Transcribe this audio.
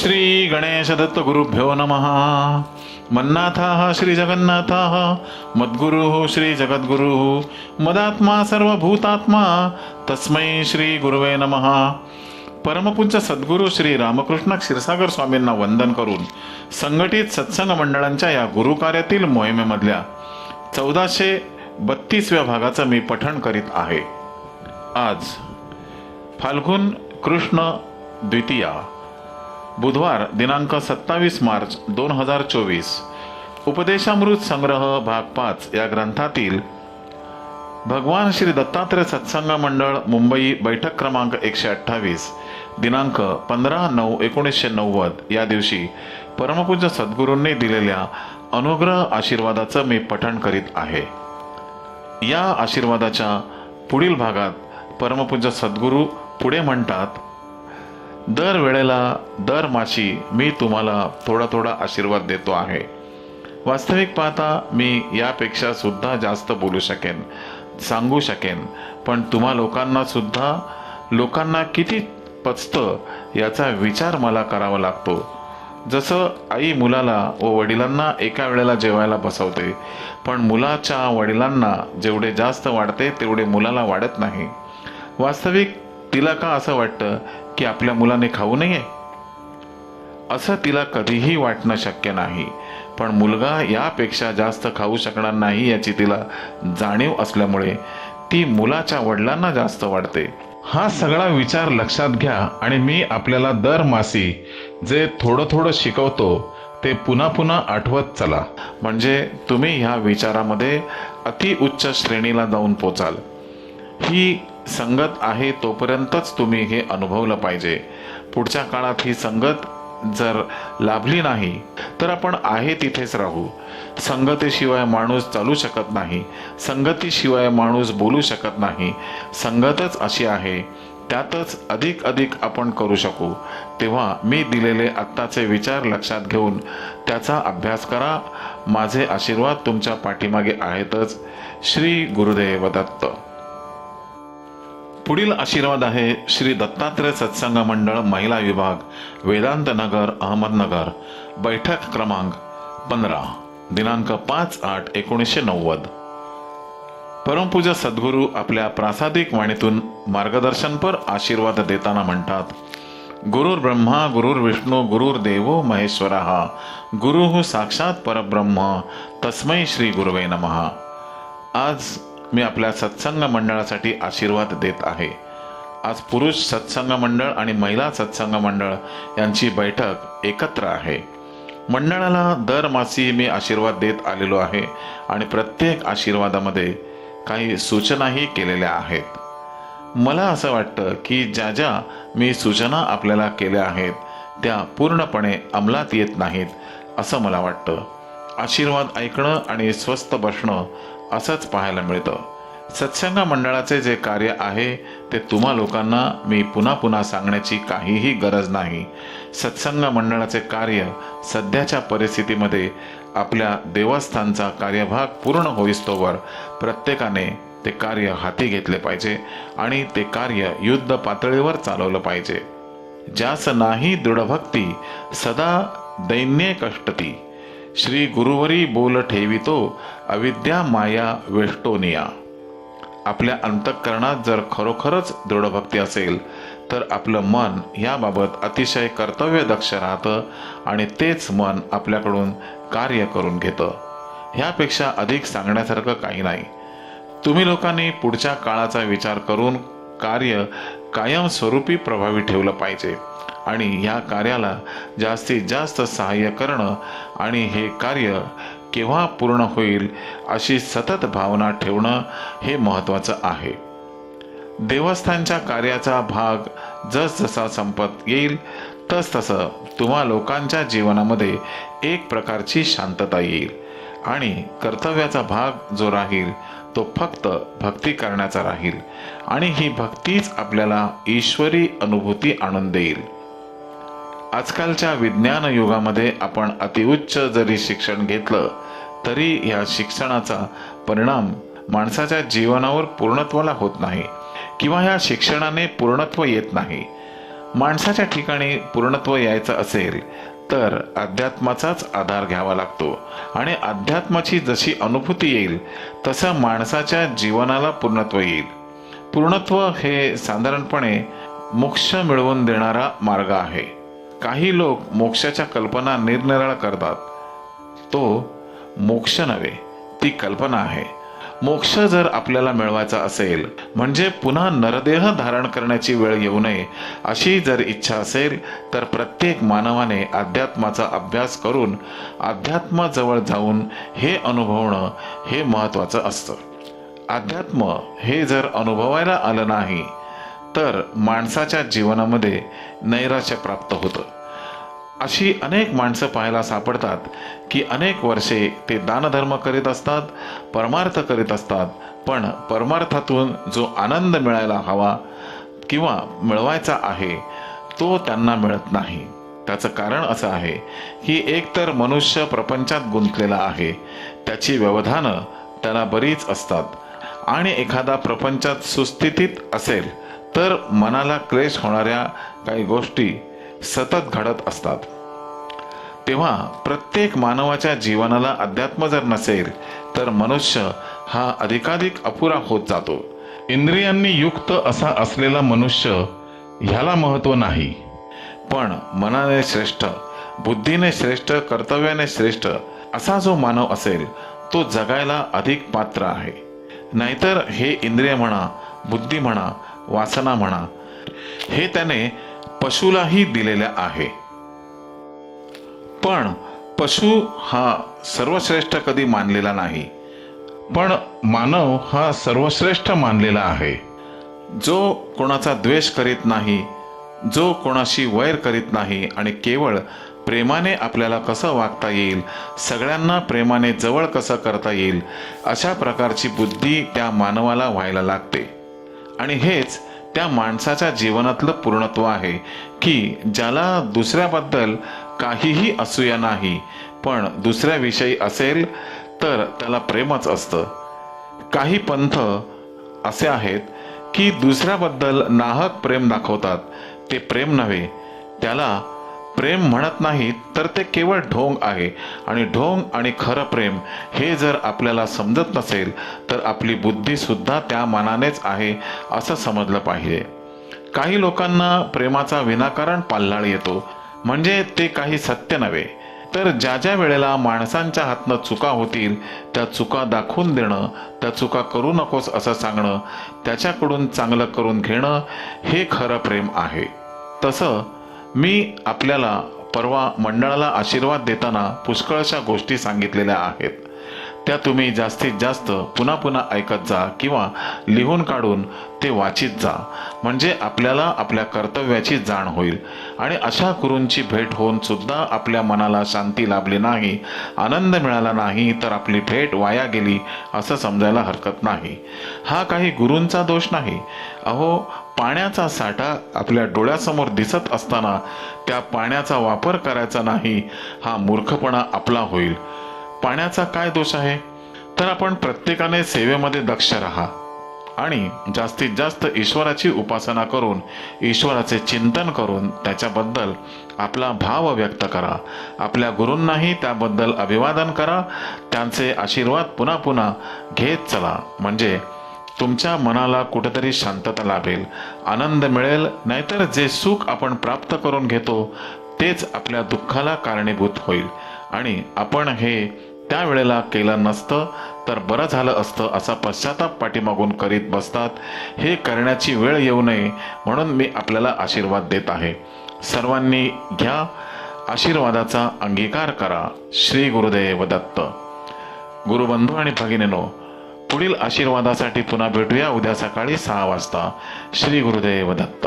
श्री गणेश दत्त गुरुभ्यो नमः। मन्नाथाः श्री जगन्नाथः मद्गुरुः श्री जगद्गुरुः मदात्मा सर्वभूतात्मा तस्मै श्री गुरुवे नमः। परमपूज्य सद्गुरू श्री रामकृष्ण क्षीरसागर स्वामींना वंदन करून संघटित सत्संग मंडळांच्या या गुरुकार्यातील मोहिमेमधल्या चौदाशे बत्तीसव्या भागाचं मी पठण करीत आहे. आज फाल्गुन कृष्ण द्वितीया. बुधवार दिनांक सत्तावीस मार्च दोन हजार चोवीस. उपदेशामृत संग्रह भाग पाच या ग्रंथातील भगवान श्री दत्तात्रय सत्संग मंडळ मुंबई बैठक क्रमांक एकशे अठ्ठावीस दिनांक पंधरा नऊ एकोणीसशे नव्वद या दिवशी परमपूज्य सद्गुरूंनी दिलेल्या अनुग्रह आशीर्वादाचं मी पठण करीत आहे. या आशीर्वादाच्या पुढील भागात परमपूज्य सद्गुरू पुढे म्हणतात दर वेळेला दर माशी मी तुम्हाला थोडा थोडा आशीर्वाद देतो आहे. वास्तविक पाहता मी यापेक्षा सुद्धा जास्त बोलू शकेन सांगू शकेन पण तुम्हा लोकांना सुद्धा लोकांना किती पचतं याचा विचार मला करावा लागतो. जसं आई मुलाला व वडिलांना एका वेळेला जेवायला बसवते पण मुलाच्या वडिलांना जेवढे जास्त वाढते तेवढे मुलाला वाढत नाही. वास्तविक तिला का असं वाटतं की आपल्या मुलाने खाऊ नये. असं तिला कधीही वाटणं शक्य नाही. पण मुलगा यापेक्षा जास्त खाऊ शकणार नाही याची तिला जाणीव असल्यामुळे ती मुलाच्या वडिलांना जास्त वाढते. हा सगळा विचार लक्षात घ्या आणि मी आपल्याला दर मासी जे थोडं थोडं शिकवतो ते पुन्हा पुन्हा आठवत चला. म्हणजे तुम्ही ह्या विचारामध्ये अति उच्च श्रेणीला जाऊन पोचाल. ही संगत आहे तोपर्यंतच तुम्ही हे अनुभवलं पाहिजे. पुढच्या काळात ही संगत जर लाभली नाही तर आपण आहे तिथेच राहू. संगतीशिवाय माणूस चालू शकत नाही संगतीशिवाय माणूस बोलू शकत नाही. संगतच अशी आहे त्यातच अधिक अधिक आपण करू शकू. तेव्हा मी दिलेले आत्ताचे विचार लक्षात घेऊन त्याचा अभ्यास करा. माझे आशीर्वाद तुमच्या पाठीमागे आहेतच. श्री गुरुदेव दत्त पुढील आशीर्वाद आहे श्री दत्तात्रय सत्संग मंडळ महिला विभाग वेदांत नगर अहमदनगर बैठक क्रमांक पंधरा. दिनांक पाच आठ एकोणीसशे नव्वद. परमपूजा सद्गुरू आपल्या प्रासादिक वाणीतून मार्गदर्शनपर आशीर्वाद देताना म्हणतात गुरुर ब्रह्मा गुरुर विष्णू गुरुर देवो महेश्वरा. गुरु साक्षात परब्रह्म. तस्मै श्री गुरुवे नमः. आज मी आपल्या सत्संग मंडळासाठी आशीर्वाद देत आहे. आज पुरुष सत्संग मंडळ आणि महिला सत्संग मंडळ यांची बैठक एकत्र आहे. मंडळाला दर मासी मी आशीर्वाद देत आलेलो आहे आणि प्रत्येक आशीर्वादामध्ये काही सूचनाही केलेल्या आहेत. मला असं वाटतं की ज्या ज्या मी सूचना आपल्याला केल्या आहेत त्या पूर्णपणे अंमलात येत नाहीत असं मला वाटतं. आशीर्वाद ऐकणं आणि स्वस्थ बसणं असंच पाहायला मिळतं. सत्संग मंडळाचे जे कार्य आहे ते तुम्हा लोकांना मी पुन्हा पुन्हा सांगण्याची काहीही गरज नाही. सत्संग मंडळाचे कार्य सध्याच्या परिस्थितीमध्ये आपल्या देवस्थानचा कार्यभाग पूर्ण होईस्तोवर प्रत्येकाने ते कार्य हाती घेतले पाहिजे आणि ते कार्य युद्ध पातळीवर चालवलं पाहिजे. ज्यास नाही दृढभक्ती सदा दैन्य कष्टती. श्री गुरुवरी बोल ठेवितो अविद्या माया वेष्टोनिया आपल्या अंतःकरणात जर खरोखरच दृढभक्ती असेल तर आपलं मन याबाबत अतिशय कर्तव्यदक्ष राहतं आणि तेच मन आपल्याकडून कार्य करून घेतं. ह्यापेक्षा अधिक सांगण्यासारखं काही नाही. तुम्ही लोकांनी पुढच्या काळाचा विचार करून कार्य कायमस्वरूपी प्रभावी ठेवलं पाहिजे. आणि ह्या कार्याला जास्तीत जास्त सहाय्य करणं आणि हे कार्य केव्हा पूर्ण होईल अशी सतत भावना ठेवणं हे महत्त्वाचं आहे. देवस्थानच्या कार्याचा भाग जसजसा संपत येईल तसतसं तुम्हा लोकांच्या जीवनामध्ये एक प्रकारची शांतता येईल आणि कर्तव्याचा भाग जो राहील तो फक्त भक्ती करण्याचा राहील आणि ही भक्तीच आपल्याला ईश्वरी अनुभूती आणून देईल. आजकालच्या विज्ञान युगामध्ये आपण अतिउच्च जरी शिक्षण घेतलं तरी या शिक्षणाचा परिणाम माणसाच्या जीवनावर पूर्णत्वाला होत नाही किंवा ह्या शिक्षणाने पूर्णत्व येत नाही. माणसाच्या ठिकाणी पूर्णत्व यायचं असेल तर अध्यात्माचाच आधार घ्यावा लागतो आणि अध्यात्माची जशी अनुभूती येईल तसं माणसाच्या जीवनाला पूर्णत्व येईल. पूर्णत्व हे साधारणपणे मोक्ष मिळवून देणारा मार्ग आहे. काही लोक मोक्षाच्या कल्पना निरनिराळ करतात. तो मोक्ष नव्हे ती कल्पना आहे. मोक्ष जर आपल्याला मिळवायचा असेल म्हणजे पुन्हा नरदेह धारण करण्याची वेळ येऊ नये अशी जर इच्छा असेल तर प्रत्येक मानवाने अध्यात्माचा अभ्यास करून अध्यात्माजवळ जाऊन हे अनुभवणं हे महत्त्वाचं असतं. अध्यात्म हे जर अनुभवायला आलं नाही तर माणसाच्या जीवनामध्ये नैराश्य प्राप्त होतं. अशी अनेक माणसं पाहायला सापडतात की अनेक वर्षे ते दानधर्म करीत असतात परमार्थ करीत असतात पण परमार्थातून जो आनंद मिळायला हवा किंवा मिळवायचा आहे तो त्यांना मिळत नाही. त्याचं कारण असं आहे की एकतर मनुष्य प्रपंचात गुंतलेला आहे त्याची व्यवधानं त्याला बरीच असतात. आणि एखादा प्रपंचात सुस्थितीत असेल तर मनाला क्लेश होणाऱ्या काही गोष्टी सतत घडत असतात. तेव्हा प्रत्येक मानवाच्या जीवनाला अध्यात्म जर नसेल तर मनुष्य हा अधिकाधिक अपुरा होत जातो. इंद्रियांनी युक्त असा असलेला मनुष्य ह्याला महत्त्व नाही. पण मनाने श्रेष्ठ बुद्धीने श्रेष्ठ कर्तव्याने श्रेष्ठ असा जो मानव असेल तो जगायला अधिक पात्र आहे. नाहीतर हे इंद्रिय म्हणा बुद्धी म्हणा वासना म्हणा हे त्याने पशुलाही दिलेले आहे. पण पशु हा सर्वश्रेष्ठ कधी मानलेला नाही पण मानव हा सर्वश्रेष्ठ मानलेला आहे. जो कोणाचा द्वेष करीत नाही जो कोणाशी वैर करीत नाही आणि केवळ प्रेमाने आपल्याला कसं वागता येईल सगळ्यांना प्रेमाने जवळ कसं करता येईल अशा प्रकारची बुद्धी त्या मानवाला व्हायला लागते. आणि हेच त्या माणसाच्या जीवनातलं पूर्णत्व आहे की ज्याला दुसऱ्याबद्दल काहीही असूया नाही पण दुसऱ्याविषयी असेल तर त्याला प्रेमच असतं. काही पंथ असे आहेत की दुसऱ्याबद्दल नाहक प्रेम दाखवतात ते प्रेम नव्हे त्याला प्रेम म्हणत नाही तर ते केवळ ढोंग आहे. आणि ढोंग आणि खरं प्रेम हे जर आपल्याला समजत नसेल तर आपली बुद्धीसुद्धा त्या मानानेच आहे असं समजलं पाहिजे. काही लोकांना प्रेमाचा विनाकारण पाल्हाळ येतो. म्हणजे ते काही सत्य नव्हे. तर ज्या ज्या वेळेला माणसांच्या हातनं चुका होतील त्या चुका दाखवून देणं त्या चुका करू नकोस असं सांगणं त्याच्याकडून चांगलं करून घेणं हे खरं प्रेम आहे. तसं मी आपल्याला परवा मंडळाला आशीर्वाद देताना पुष्कळशा गोष्टी सांगितलेल्या आहेत. त्या तुम्ही जास्तीत जास्त पुन्हा पुन्हा ऐकत जा किंवा लिहून काढून ते वाचित जा. म्हणजे आपल्याला आपल्या कर्तव्याची जाण होईल. आणि अशा गुरूंची भेट होऊन सुद्धा आपल्या मनाला शांती लाभली नाही आनंद मिळाला नाही तर आपली भेट वाया गेली असं समजायला हरकत नाही. हा काही गुरूंचा दोष नाही. अहो पाण्याचा साठा आपल्या डोळ्यासमोर दिसत असताना त्या पाण्याचा वापर करायचा नाही हा मूर्खपणा आपला होईल. पाण्याचा काय दोष आहे? तर आपण प्रत्येकाने सेवेमध्ये दक्ष राहा आणि जास्तीत जास्त ईश्वराची उपासना करून ईश्वराचे चिंतन करून त्याच्याबद्दल आपला भाव व्यक्त करा. आपल्या गुरूंनाही त्याबद्दल अभिवादन करा. त्यांचे आशीर्वाद पुन्हा पुन्हा घेत चला. म्हणजे तुमच्या मनाला कुठेतरी शांतता लाभेल आनंद मिळेल नाहीतर जे सुख आपण प्राप्त करून घेतो तेच आपल्या दुःखाला कारणीभूत होईल. आणि आपण हे त्यावेळेला केलं नसतं तर बरं झालं असतं असा पश्चाताप पाठीमागून करीत बसतात. हे करण्याची वेळ येऊ नये म्हणून मी आपल्याला आशीर्वाद देत आहे. सर्वांनी घ्या आशीर्वादाचा अंगीकार करा. श्री गुरुदेव दत्त. गुरुबंधू आणि भगिनीनो पुढील आशीर्वादासाठी पुन्हा भेटूया. उद्या सकाळी सहा वाजता. श्री गुरुदेव दत्त.